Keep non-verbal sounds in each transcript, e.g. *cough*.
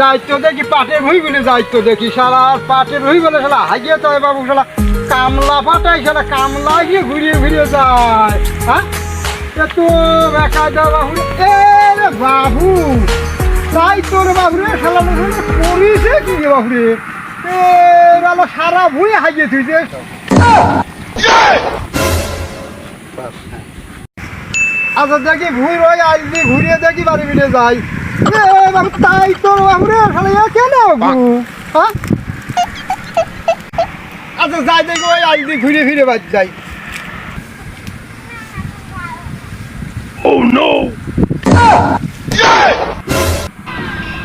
যাইতো দেখি, পাটের ভুই বলে যাইতো দেখি সারা পাটের ভুই বলে শালা হাগিয়ে তো বাবু, শালা কামলা পাটাই শালা কামলা গিয়ে ঘুরিয়ে ঘুরিয়ে যায় হ্যাঁ? তো বেকা দাও বাবু এ রে বাবু তাই তোর বাবু রে, শালা করিছে কি রে বাবু রে? এ বাবা সারা ভুই হাগিয়ে তুইছে আচ্ছা দেখি আজ দিয়ে ঘুরিয়ে দেখি, বাড়ি ফিরে যাই। তাই শালা এ কেন? হ্যাঁ? আচ্ছা যাই দেখি ওই আজ দিয়ে ঘুরে ফিরে বাড়ি যাই।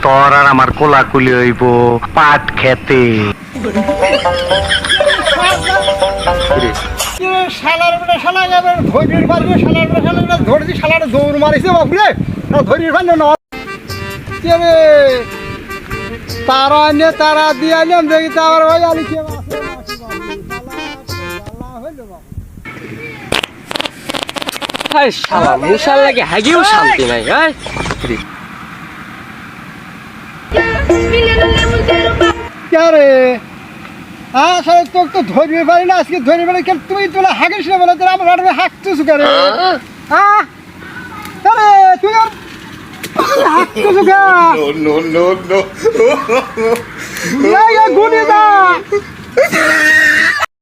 তোর আর আমার কোলাকুলি হইব পাট খেতে। এ শালার বেটা শালা যাবে ধৈর্যের পারবে শালার বেটা শালার বেটা ধরেছি শালার দৌড় মারিছে বাবুরে ধৈর্যের পারলে রে তারা এনে তারা দিয়ে আনলাম দেখি তো আবার ওই আলি কে আছে হাই শালা মুশাল লাগে হাগিও শান্তি নাই হাই কে হ্যাঁ শালা তোকে তো ধরবে পারি না আজকে ধরবে পারি কেন তুই তোলা হাগিস না বলে তোরা আমার হাটবে হাঁকতেছ কে হ্যাঁ আরে তুই আর হাঁকতেছ কে no, no, no. গুনি দা *laughs*